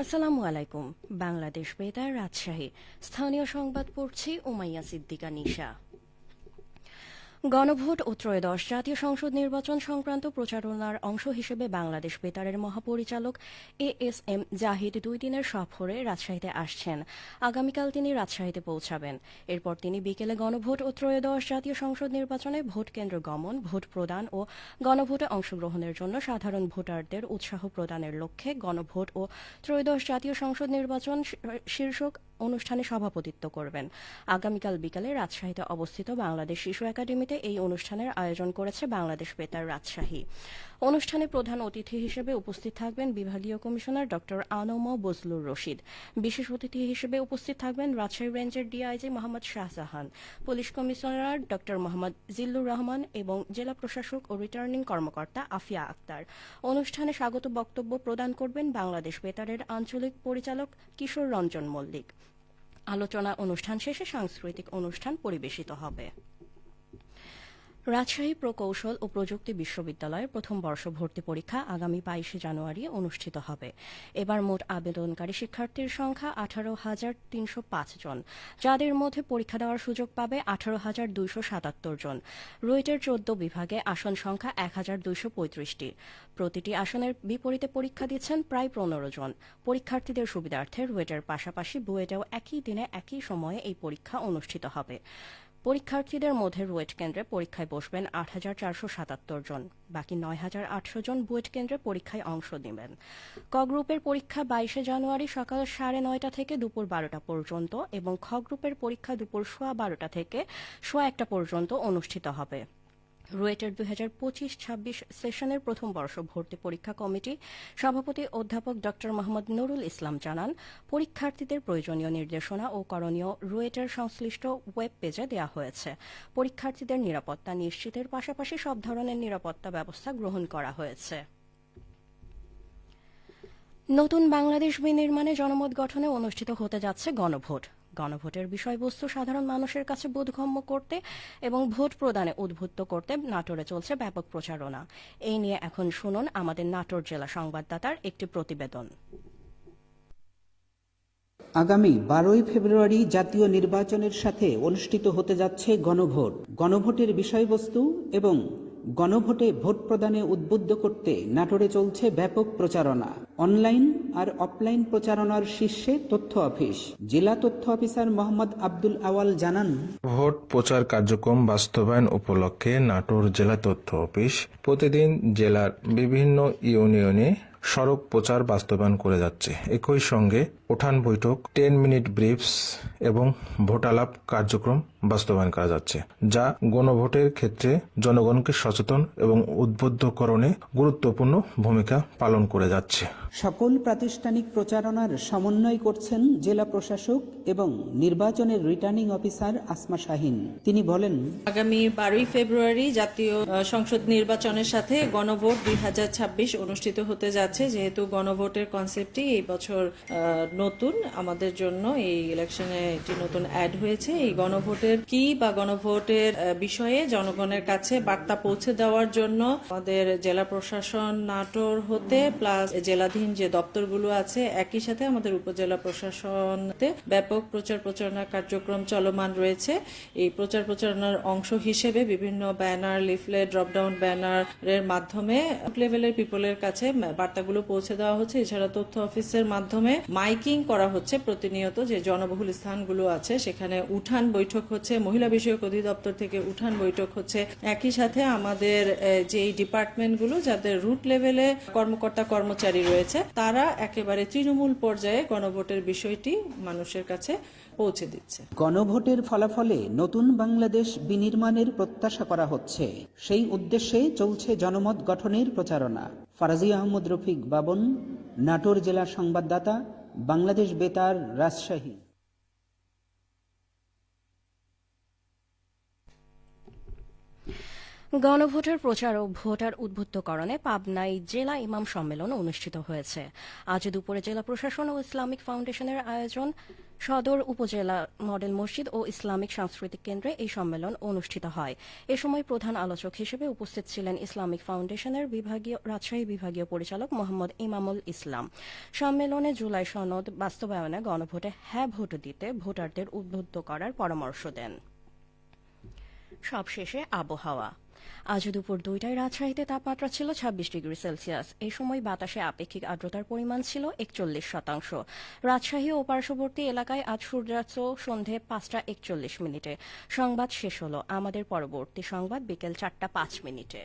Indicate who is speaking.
Speaker 1: আসসালামু আলাইকুম। বাংলাদেশ বেতার রাজশাহী। স্থানীয় সংবাদ পড়ছি উমাইয়া সিদ্দিকা নিশা। গণভোট ও ত্রয়োদশ জাতীয় সংসদ নির্বাচন সংক্রান্ত প্রচারণার অংশ হিসেবে বাংলাদেশ বেতারের মহাপরিচালক এ এস এম জাহিদ দুই দিনের সফরে রাজশাহীতে আসছেন। আগামীকাল তিনি রাজশাহীতে পৌঁছাবেন। এরপর তিনি বিকেলে গণভোট ও ত্রয়োদশ জাতীয় সংসদ নির্বাচনে ভোট কেন্দ্র গমন, ভোট প্রদান ও গণভোটে অংশগ্রহণের জন্য সাধারণ ভোটারদের উৎসাহ প্রদানের লক্ষ্যে গণভোট ও ত্রয়োদশ জাতীয় সংসদ নির্বাচন শীর্ষক অনুষ্ঠানে সভাপতিত্ব করবেন। আগামীকাল বিকালে রাজশাহীতে অবস্থিত বাংলাদেশ শিশু একাডেমিতে এই অনুষ্ঠানের আয়োজন করেছে বাংলাদেশ বেতার রাজশাহী। অনুষ্ঠানে প্রধান অতিথি হিসেবে উপস্থিত থাকবেন বিভাগীয় কমিশনার ড. আনম বজলুর রশিদ। বিশেষ অতিথি হিসেবে উপস্থিত থাকবেন রাজশাহী রেঞ্জের DIG Mohammad Shahjahan, police commissioner Dr. Mohammad Zillur Rahman এবং জেলা প্রশাসক ও রিটার্নিং কর্মকর্তা আফিয়া আক্তার। অনুষ্ঠানে স্বাগত বক্তব্য প্রদান করবেন বাংলাদেশ বেতারের আঞ্চলিক পরিচালক কিশোর রঞ্জন মল্লিক। আলোচনা অনুষ্ঠান শেষে সাংস্কৃতিক অনুষ্ঠান পরিবেশিত হবে। রাজশাহী প্রকৌশল ও প্রযুক্তি বিশ্ববিদ্যালয়ের প্রথম বর্ষ ভর্তি পরীক্ষা আগামী বাইশে জানুয়ারি অনুষ্ঠিত হবে। এবার মোট আবেদনকারী শিক্ষার্থীর সংখ্যা আঠারো হাজার তিনশো পাঁচ জন, যাদের মধ্যে পরীক্ষা দেওয়ার সুযোগ পাবে আঠারো হাজার দুইশো সাতাত্তর জন। রুয়েটের চোদ্দ বিভাগে আসন সংখ্যা এক হাজার দুইশো পঁয়ত্রিশটি। প্রতিটি আসনের বিপরীতে পরীক্ষা দিচ্ছেন প্রায় পনেরো জন। পরীক্ষার্থীদের সুবিধার্থে রুয়েটের পাশাপাশি বুয়েটেও একই দিনে একই সময়ে এই পরীক্ষা অনুষ্ঠিত হবে। পরীক্ষার্থীদের মধ্যে রুয়েট কেন্দ্রে পরীক্ষায় বসবেন আট হাজার চারশো সাতাত্তর জন। বাকি নয় হাজার আটশো জন বুয়েট কেন্দ্রে পরীক্ষায় অংশ নেবেন। ক গ্রুপের পরীক্ষা বাইশে জানুয়ারি সকাল সাড়ে নয়টা থেকে দুপুর বারোটা পর্যন্ত এবং খ গ্রুপের পরীক্ষা দুপুর সোয়া বারোটা থেকে সোয়া একটা পর্যন্ত অনুষ্ঠিত হবে। রুয়েটের দুই হাজার পঁচিশ ছাব্বিশ সেশনের প্রথম বর্ষ ভর্তি পরীক্ষা কমিটি সভাপতি অধ্যাপক ড. মোহাম্মদ নুরুল ইসলাম জানান, পরীক্ষার্থীদের প্রয়োজনীয় নির্দেশনা ও করণীয় রুয়েটের সংশ্লিষ্ট ওয়েব পেজে দেওয়া হয়েছে। পরীক্ষার্থীদের নিরাপত্তা নিশ্চিতের পাশাপাশি সব ধরনের নিরাপত্তা ব্যবস্থা গ্রহণ করা হয়েছে। নতুন বাংলাদেশ বিনির্মাণে জনমত গঠনে অনুষ্ঠিত হতে যাচ্ছে গণভোট। গণভোটের বিষয়বস্তু সাধারণ মানুষের কাছে বোধগম্য করতে এবং ভোট প্রদানে উদ্বুদ্ধ করতে নাটোরে চলছে ব্যাপক প্রচারণা। এই নিয়ে এখন শুনুন আমাদের নাটোর জেলা সংবাদদাতার একটি প্রতিবেদন।
Speaker 2: আগামী বারোই ফেব্রুয়ারি জাতীয় নির্বাচনের সাথে অনুষ্ঠিত হতে যাচ্ছে গণভোট। গণভোটের বিষয়বস্তু এবং গণভোটে ভোট প্রদানে উদ্বুদ্ধ করতে নাটোরে চলছে ব্যাপক প্রচারণা। অনলাইন আর অফলাইন প্রচারণার শীর্ষে তথ্য অফিস। জেলা তথ্য অফিসার মোহাম্মদ আব্দুল আওয়াল জানান,
Speaker 3: ভোট প্রচার কার্যক্রম বাস্তবায়ন উপলক্ষে নাটোর জেলা তথ্য অফিস প্রতিদিন জেলার বিভিন্ন ইউনিয়নে সড়ক প্রচার বাস্তবায়ন করে যাচ্ছে। একই সঙ্গে উঠান বৈঠক টেন মিনিট ব্রিফস এবং ভোটালাপ কার্যক্রম বাস্তবায়ন করা যাচ্ছে যা গণভোটের ক্ষেত্রে জনগণকে সচেতন এবং উদ্বুদ্ধকরণে গুরুত্বপূর্ণ ভূমিকা পালন করে যাচ্ছে।
Speaker 2: সকল প্রাতিষ্ঠানিক প্রচারণার সমন্বয় করছেন জেলা প্রশাসক এবং নির্বাচনের রিটার্নিং অফিসার আসমা শাহিন। তিনি বলেন
Speaker 4: আগামী বারোই ফেব্রুয়ারি জাতীয় সংসদ নির্বাচনের সাথে গণভোট দুই হাজার ছাব্বিশ অনুষ্ঠিত হতে যাচ্ছে। যেহেতু গণভোটের কনসেপ্টই এই বছর নতুন। আমাদের জন্য এই ইলেকশনে একটি নতুন অ্যাড হয়েছে। এই গণভোটের কি বা গণভোটের বিষয়ে জনগণের কাছে বার্তা পৌঁছে দেওয়ার জন্য আমাদের জেলা প্রশাসন নাটোর হতে প্লাস জেলাধীন যে দপ্তরগুলো আছে, একই সাথে আমাদের উপজেলা প্রশাসনতে ব্যাপক প্রচার প্রচারণা কার্যক্রম চলমান রয়েছে। এই প্রচার প্রচারণার অংশ হিসেবে বিভিন্ন ব্যানার লিফলেট ড্রপডাউন ব্যানারের মাধ্যমে লেভেলের পিপলের কাছে বার্তাগুলো পৌঁছে দেওয়া হচ্ছে। এছাড়া তথ্য অফিসের মাধ্যমে মাইকিং করা হচ্ছে প্রতিনিয়ত যে জনবহুল স্থানগুলো আছে, সেখানে উঠান বৈঠক হচ্ছে, মহিলা বিষয়ক অধিদপ্তর থেকে উঠান বৈঠক হচ্ছে। একই সাথে আমাদের যেই ডিপার্টমেন্টগুলো যাদের রুট লেভেলে কর্মকর্তা কর্মচারী রয়েছে, তারা একেবারে তৃণমূল পর্যায়ে গণভোটের বিষয়টি মানুষের কাছে পৌঁছে দিচ্ছে।
Speaker 2: গণভোটের ফলাফলে নতুন বাংলাদেশ বিনির্মাণের প্রত্যাশা করা হচ্ছে। সেই উদ্দেশ্যে চলছে জনমত গঠনের প্রচারণা। ফারাজি আহমদ রফিক বাবন নাটোর জেলা সংবাদদাতা বাংলাদেশ বেতার রাজশাহী।
Speaker 1: গণভোটের প্রচার ও ভোটার উদ্বুদ্ধকরণে পাবনায় জেলা ইমাম সম্মেলন অনুষ্ঠিত হয়েছে। আজ দুপুরে জেলা প্রশাসন ও ইসলামিক ফাউন্ডেশনের আয়োজন, সদর উপজেলা মডেল মসজিদ ও ইসলামিক সাংস্কৃতিক কেন্দ্রে এই সম্মেলন অনুষ্ঠিত হয়। এ সময় প্রধান আলোচক হিসেবে উপস্থিত ছিলেন ইসলামিক ফাউন্ডেশনের বিভাগীয়, রাজশাহী বিভাগীয় পরিচালক মোহাম্মদ ইমামুল ইসলাম। সম্মেলনে জুলাই সনদ বাস্তবায়নে গণভোটে হ্যাঁ ভোট দিতে ভোটারদের উদ্বুদ্ধ করার পরামর্শ দেন। সবশেষে আবহাওয়া। আজ দুপুর দুইটায় রাজশাহীতে তাপমাত্রা ছিল ছাব্বিশ ডিগ্রি সেলসিয়াস। এই সময় বাতাসে আপেক্ষিক আর্দ্রতার পরিমাণ ছিল একচল্লিশ শতাংশ। রাজশাহী ও পার্শ্ববর্তী এলাকায় আজ সূর্যাস্ত সন্ধে পাঁচটা একচল্লিশ মিনিটে। সংবাদ শেষ হল আমাদের পরবর্তী সংবাদ বিকেল চারটা পাঁচ মিনিটে।